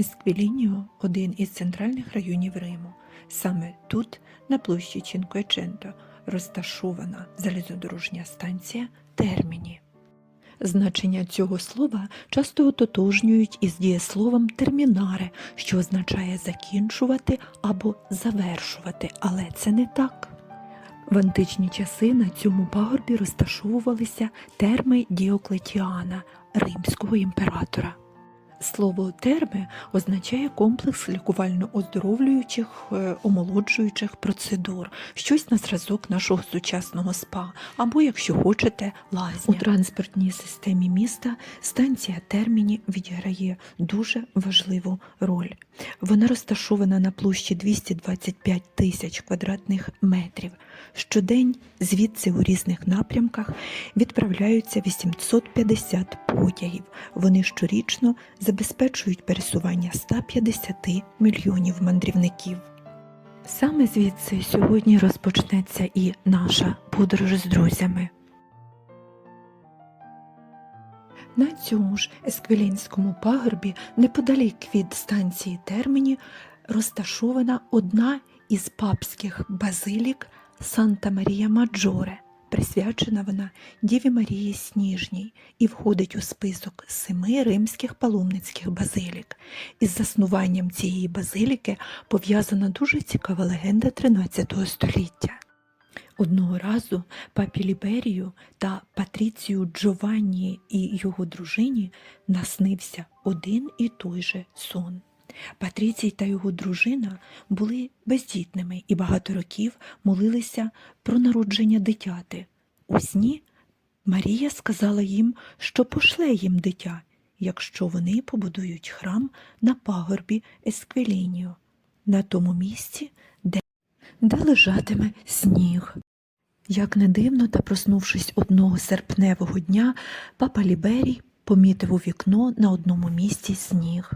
Есквілініо – один із центральних районів Риму. Саме тут, на площі Чінквеченто, розташована залізодорожня станція Терміні. Значення цього слова часто ототожнюють із дієсловом термінаре, що означає закінчувати або завершувати, але це не так. В античні часи на цьому пагорбі розташовувалися терми Діоклетіана, римського імператора. Слово терми означає комплекс лікувально-оздоровлюючих, е, омолоджуючих процедур, щось на зразок нашого сучасного спа, або, якщо хочете, лазня. У транспортній системі міста станція терміні відіграє дуже важливу роль. Вона розташована на площі 225 тисяч квадратних метрів. Щодень звідси у різних напрямках відправляються 850 потягів. Вони щорічно забезпечують пересування 150 мільйонів мандрівників. Саме звідси сьогодні розпочнеться і наша подорож з друзями. На цьому ж Есквілінському пагорбі, неподалік від станції Терміні, розташована одна із папських базилік Санта Марія Маджоре. Присвячена вона Діві Марії Сніжній і входить у список семи римських паломницьких базилік. Із заснуванням цієї базиліки пов'язана дуже цікава легенда XIII століття. Одного разу папі Ліберію та Патріцію Джованні і його дружині наснився один і той же сон. Патріцій та його дружина були бездітними і багато років молилися про народження дитяти. У сні Марія сказала їм, що пошле їм дитя, якщо вони побудують храм на пагорбі Есквелініо, на тому місці, де, де лежатиме сніг. Як не дивно, та проснувшись одного серпневого дня, папа Ліберій помітив у вікно на одному місці сніг.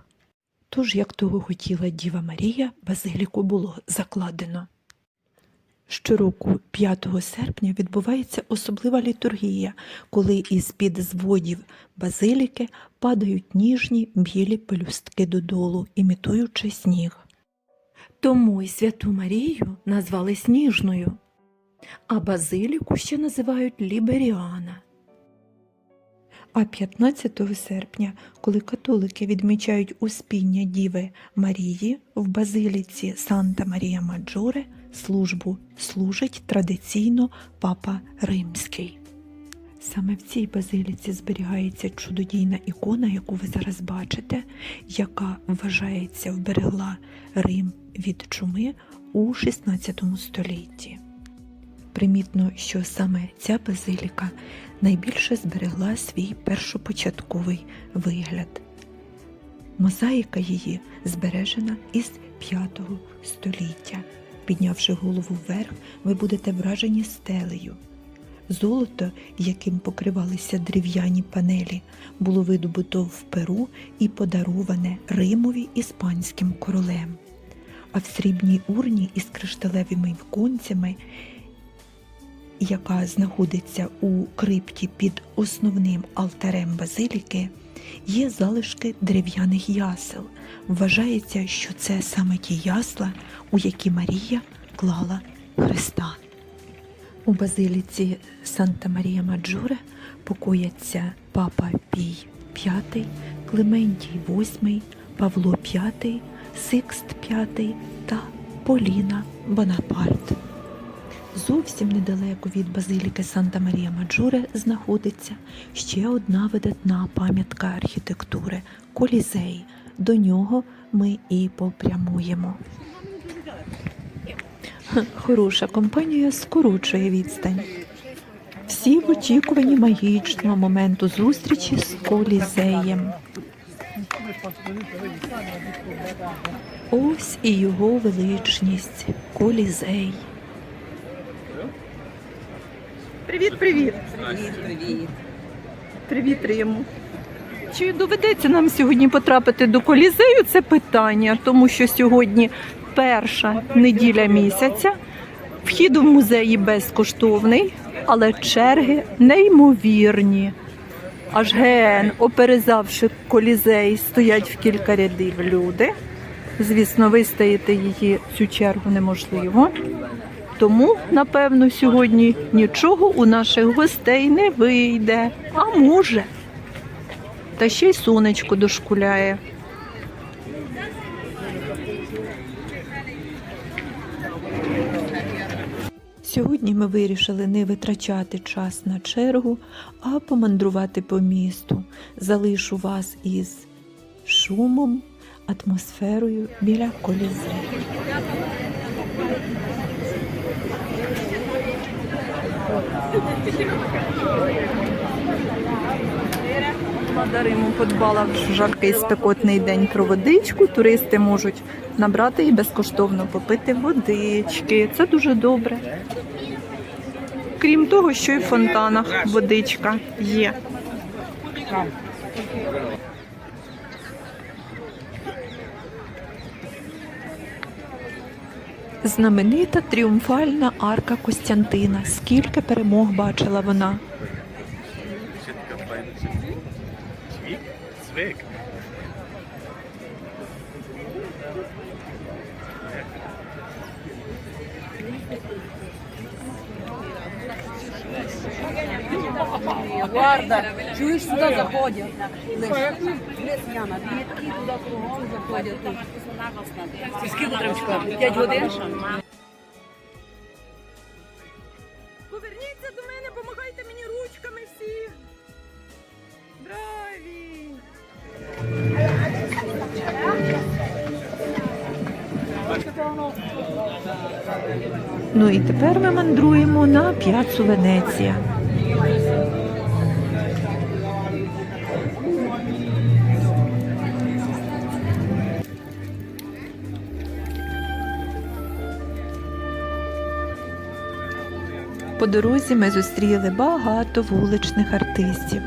Тож, як того хотіла Діва Марія, базиліку було закладено. Щороку, 5 серпня, відбувається особлива літургія, коли із-під зводів базиліки падають ніжні білі пелюстки додолу, імітуючи сніг. Тому й святу Марію назвали Сніжною, а базиліку ще називають Ліберіана. А 15 серпня, коли католики відмічають успіння Діви Марії в базиліці Санта Марія Маджоре, службу служить традиційно Папа Римський. Саме в цій базиліці зберігається чудодійна ікона, яку ви зараз бачите, яка вважається вберегла Рим від чуми у 16 столітті. Примітно, що саме ця базиліка найбільше зберегла свій першопочатковий вигляд. Мозаїка її збережена із V століття. Піднявши голову вверх, ви будете вражені стелею. Золото, яким покривалися дерев'яні панелі, було видобуто в Перу і подароване Римові іспанським королем. А в срібній урні із кришталевими віконцями яка знаходиться у крипті під основним алтарем базиліки, є залишки дерев'яних ясел. Вважається, що це саме ті ясла, у які Марія клала Христа. У базиліці Санта Марія Маджоре покояться папа Пій V, Клементій VIII, Павло V, Сикст V та Поліна Бонапарт. Зовсім недалеко від базиліки Санта Марія Маджоре знаходиться ще одна видатна пам'ятка архітектури Колізей. До нього ми і попрямуємо. Хороша компанія скорочує відстань. Всі в очікуванні магічного моменту зустрічі з Колізеєм. Ось і його величність Колізей. Привіт, привіт. Привіт, привіт. Привіт, Риму. Чи доведеться нам сьогодні потрапити до колізею? Це питання, тому що сьогодні перша неділя місяця. Вхід в музеї безкоштовний, але черги неймовірні. Аж ген, оперезавши колізей, стоять в кілька рядів люди. Звісно, вистояти її цю чергу неможливо. Тому, напевно, сьогодні нічого у наших гостей не вийде. А може. Та ще й сонечко дошкуляє. Сьогодні ми вирішили не витрачати час на чергу, а помандрувати по місту. Залишу вас із шумом, атмосферою біля колізею. Влада Риму подбала в жаркий спекотний день про водичку. Туристи можуть набрати і безкоштовно попити водички. Це дуже добре. Крім того, що і в фонтанах водичка є. Знаменита тріумфальна арка Костянтина. Скільки перемог бачила вона. Звик. Чуєш, сюди заходять. Лис, Яна, бідки туди кругом заходять. Скільки треба чекати? П'ять годин? Поверніться до мене, помагайте мені ручками всі. Браві! Ну і тепер ми мандруємо на п'яцу Венеція. По дорозі ми зустріли багато вуличних артистів.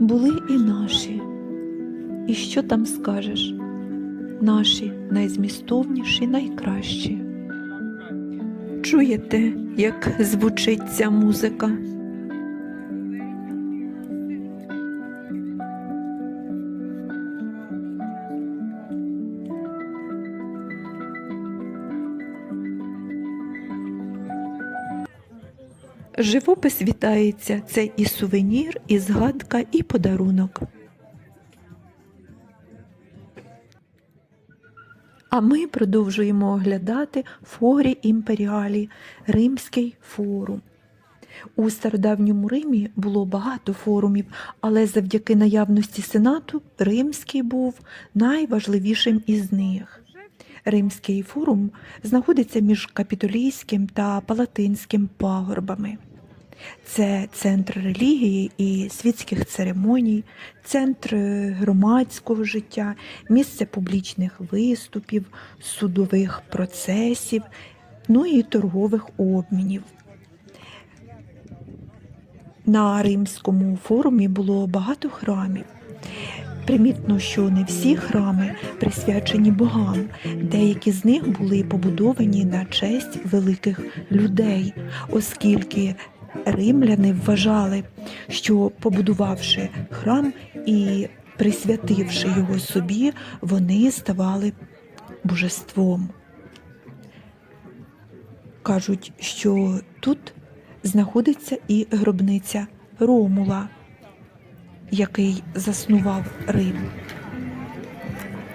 Були і наші. І що там скажеш? Наші найзмістовніші, найкращі. Чуєте, як звучить ця музика? Живопис вітається це і сувенір, і згадка, і подарунок. А ми продовжуємо оглядати Форі Імперіалі Римський форум. У стародавньому Римі було багато форумів, але завдяки наявності сенату Римський був найважливішим із них. Римський форум знаходиться між капітолійським та палатинським пагорбами. Це центр релігії і світських церемоній, центр е, громадського життя, місце публічних виступів, судових процесів, ну і торгових обмінів. На Римському форумі було багато храмів. Примітно, що не всі храми присвячені богам, деякі з них були побудовані на честь великих людей, оскільки римляни вважали, що побудувавши храм і присвятивши його собі, вони ставали божеством. Кажуть, що тут знаходиться і гробниця Ромула, який заснував Рим.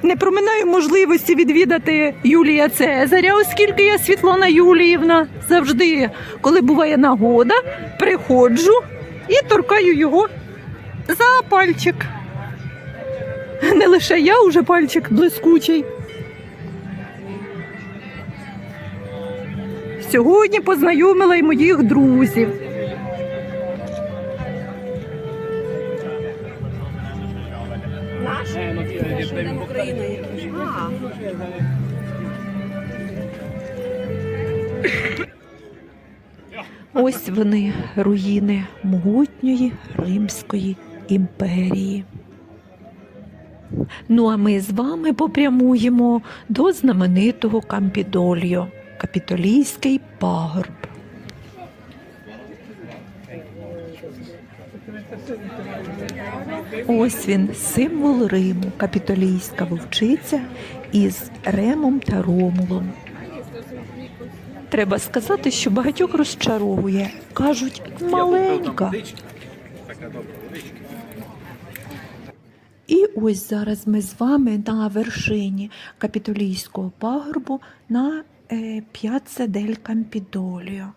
Не проминаю можливості відвідати Юлія Цезаря, оскільки я Світлана Юліївна завжди, коли буває нагода, приходжу і торкаю його за пальчик. Не лише я, уже пальчик блискучий. Сьогодні познайомила й моїх друзів. Ось вони руїни могутньої Римської імперії. Ну а ми з вами попрямуємо до знаменитого Кампідольо, капітолійський пагорб. Ось він, символ Риму, капітолійська вовчиця із Ремом та Ромулом. Треба сказати, що багатьох розчаровує. Кажуть, маленька. І ось зараз ми з вами на вершині капітолійського пагорбу на е, П'яцца дель Кампідоліо.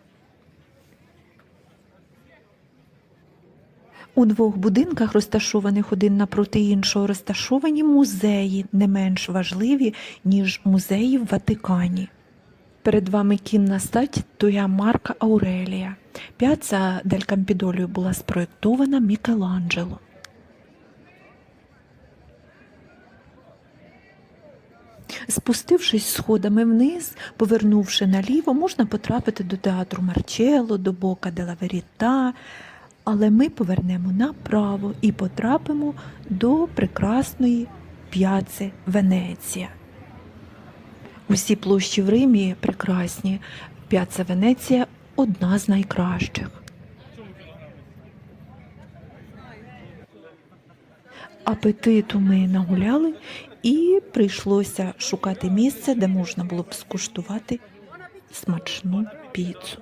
У двох будинках, розташованих один напроти іншого, розташовані музеї, не менш важливі, ніж музеї в Ватикані. Перед вами кінна стать Туя Марка Аурелія. П'яцца дель Кампідоліо була спроєктована Мікеланджело. Спустившись сходами вниз, повернувши наліво, можна потрапити до театру Марчелло, до Бока де ла Веріта, але ми повернемо направо і потрапимо до прекрасної п'яци Венеція. Усі площі в Римі прекрасні. П'яца Венеція одна з найкращих. Апетиту ми нагуляли і прийшлося шукати місце, де можна було б скуштувати смачну піцу.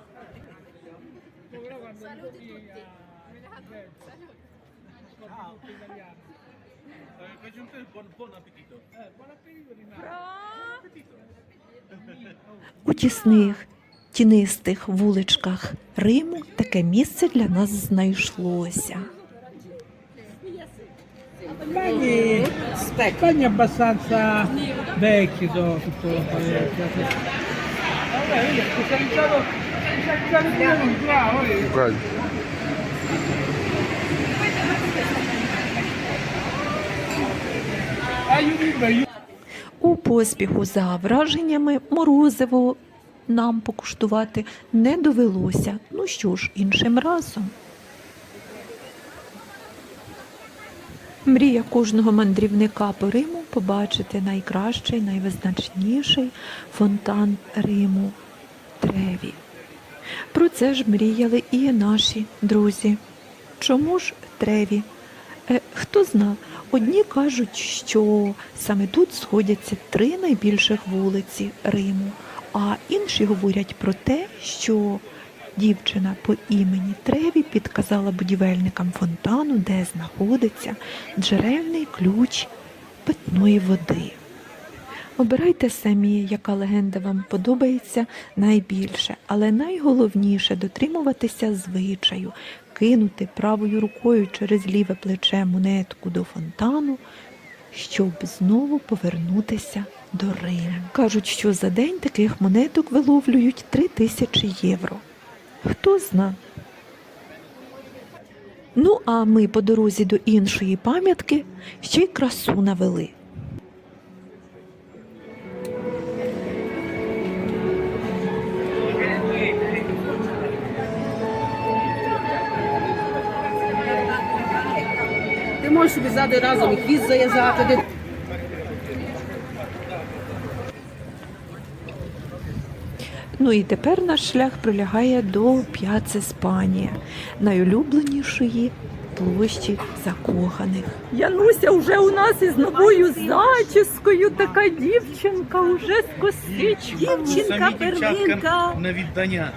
У тісних тінистих вуличках Риму таке місце для нас знайшлося. Abbastanza tutto. Vabbè, vedi, specializzato, specializzato non bravo, vedi? Aiuto, aiuto. У поспіху за враженнями морозиво нам покуштувати не довелося. Ну що ж, іншим разом. Мрія кожного мандрівника по Риму побачити найкращий, найвизначніший фонтан Риму Треві. Про це ж мріяли і наші друзі. Чому ж Треві? Е, хто зна, одні кажуть, що саме тут сходяться три найбільших вулиці Риму, а інші говорять про те, що дівчина по імені Треві підказала будівельникам фонтану, де знаходиться джерельний ключ питної води. Обирайте самі, яка легенда вам подобається найбільше, але найголовніше дотримуватися звичаю, кинути правою рукою через ліве плече монетку до фонтану, щоб знову повернутися до Риму. Кажуть, що за день таких монеток виловлюють три тисячі євро. Хто зна? Ну а ми по дорозі до іншої пам'ятки ще й красу навели. Собі ззади разом і хвіст зав'язати. Ну і тепер наш шлях прилягає до П'яци Спанія, найулюбленішої площі закоханих. Януся вже у нас із новою зачіскою, така дівчинка, уже з косичками. Дівчинка, перлинка. на віддання.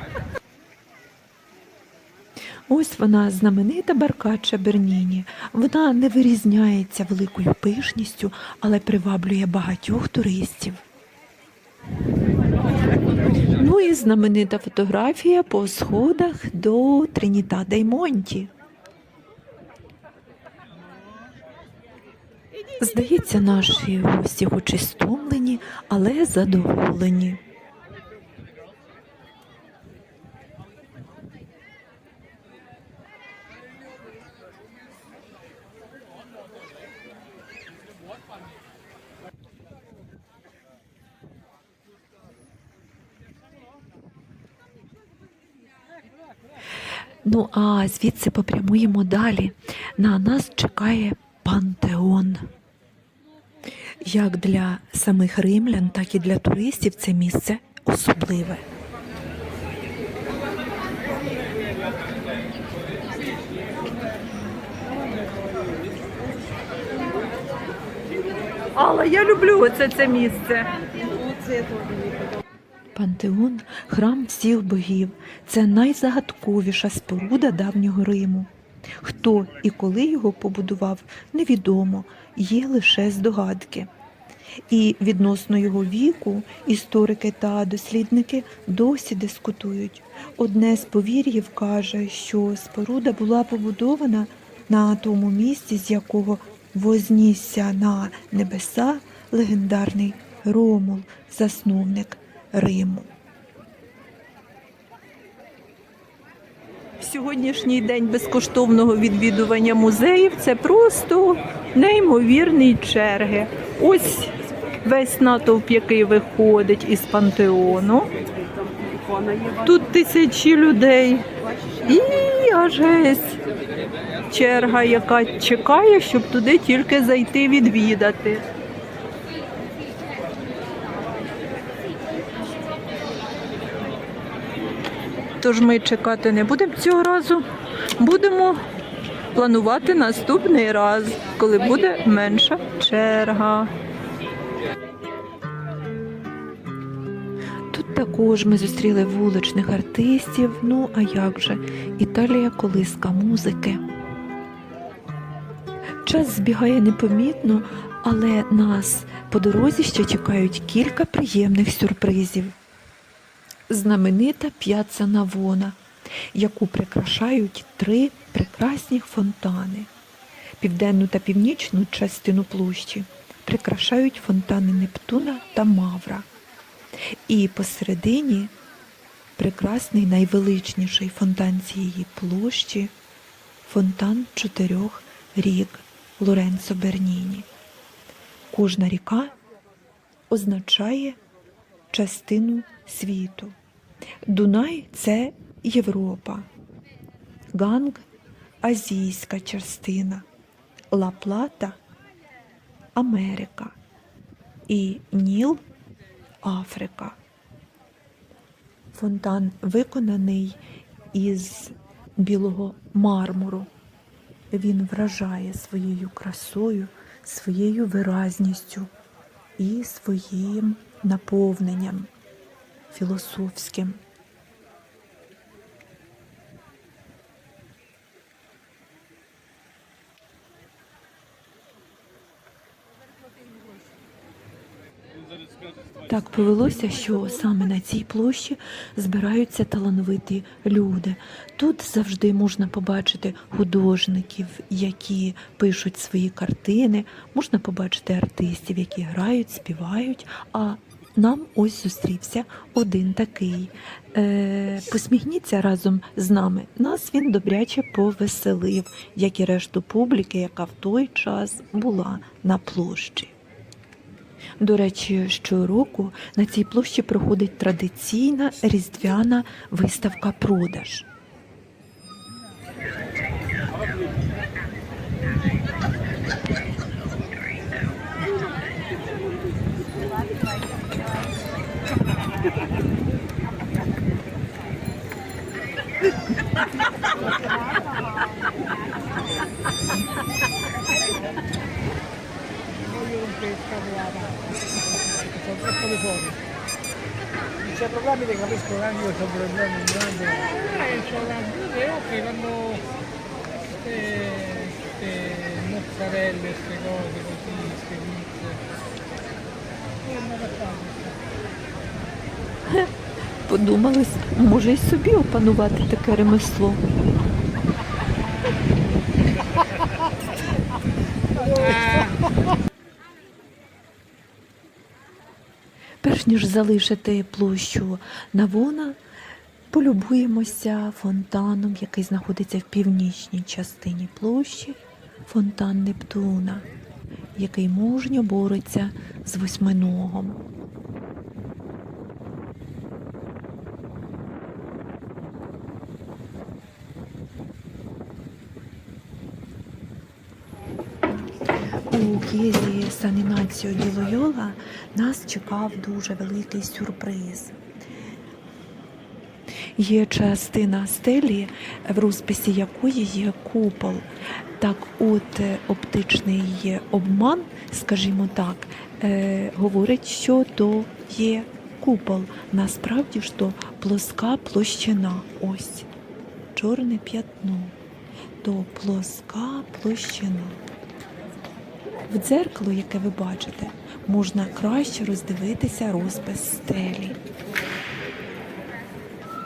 Ось вона знаменита баркача Берніні. Вона не вирізняється великою пишністю, але приваблює багатьох туристів. Ну і знаменита фотографія по сходах до Трініта Дей Монті. Здається, наші гості хоч і стомлені, але задоволені. Ну а звідси попрямуємо далі. На нас чекає пантеон. Як для самих римлян, так і для туристів це місце особливе. Але я люблю оце це місце. Оце подобається. Пантеон храм всіх богів. Це найзагадковіша споруда давнього Риму. Хто і коли його побудував, невідомо, є лише здогадки. І відносно його віку історики та дослідники досі дискутують. Одне з повір'їв каже, що споруда була побудована на тому місці, з якого вознісся на небеса легендарний Ромул, засновник Риму. Сьогоднішній день безкоштовного відвідування музеїв це просто неймовірні черги. Ось весь натовп, який виходить із пантеону. Тут тисячі людей. І аж геть черга, яка чекає, щоб туди тільки зайти відвідати. Тож ми чекати не будемо цього разу. Будемо планувати наступний раз, коли буде менша черга. Тут також ми зустріли вуличних артистів. Ну а як же, Італія колиска музики. Час збігає непомітно, але нас по дорозі ще чекають кілька приємних сюрпризів. Знаменита п'яца Навона, яку прикрашають три прекрасні фонтани. Південну та північну частину площі прикрашають фонтани Нептуна та Мавра. І посередині прекрасний найвеличніший фонтан цієї площі фонтан чотирьох рік Лоренцо Берніні. Кожна ріка означає частину світу. Дунай це Європа, Ганг азійська частина, Ла Плата Америка і Ніл Африка. Фонтан виконаний із білого мармуру. Він вражає своєю красою, своєю виразністю і своїм наповненням філософським. Так повелося, що саме на цій площі збираються талановиті люди. Тут завжди можна побачити художників, які пишуть свої картини, можна побачити артистів, які грають, співають. А нам ось зустрівся один такий. Е, посміхніться разом з нами. Нас він добряче повеселив, як і решту публіки, яка в той час була на площі. До речі, щороку на цій площі проходить традиційна різдвяна виставка продаж. Voglio rompere il scatolata. Sono troppo le foto. Non c'è problemi che capisco che anche io ho problemi un grande. Eh, c'ho la video che quando queste mozzarelle, queste cose così, queste pizze. Che andate a fare? Подумались, може й собі опанувати таке ремесло. Перш ніж залишити площу Навона, полюбуємося фонтаном, який знаходиться в північній частині площі, фонтан Нептуна, який мужньо бореться з восьминогом. У Києві Сан Інаціо ді Лойола нас чекав дуже великий сюрприз. Є частина стелі, в розписі якої є купол. Так, от е, оптичний обман, скажімо так, е, говорить, що то є купол. Насправді ж то плоска площина. Ось чорне п'ятно. То плоска площина. В дзеркало, яке ви бачите, можна краще роздивитися розпис стелі.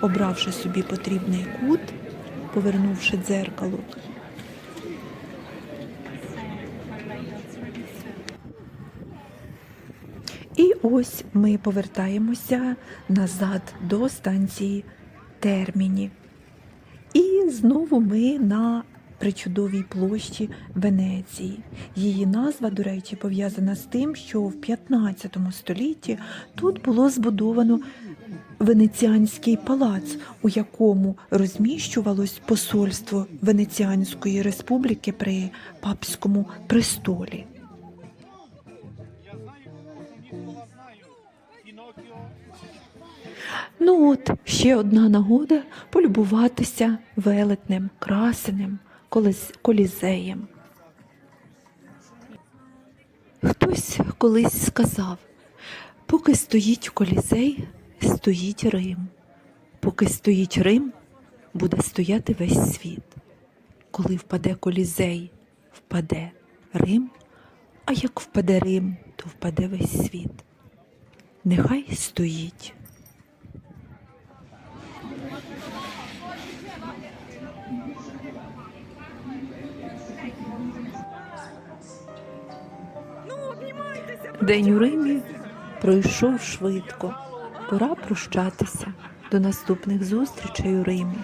Обравши собі потрібний кут, повернувши дзеркало, І ось ми повертаємося назад до станції Терміні. І знову ми на причудовій площі Венеції. Її назва, до речі, пов'язана з тим, що в 15 столітті тут було збудовано Венеціанський палац, у якому розміщувалось посольство Венеціанської республіки при папському престолі. Ну от ще одна нагода полюбуватися велетнем, красеним колізеєм. Хтось колись сказав: поки стоїть колізей, стоїть Рим. Поки стоїть Рим, буде стояти весь світ. Коли впаде колізей, впаде Рим, а як впаде Рим, то впаде весь світ. Нехай стоїть. День у Римі пройшов швидко. Пора прощатися. До наступних зустрічей у Римі.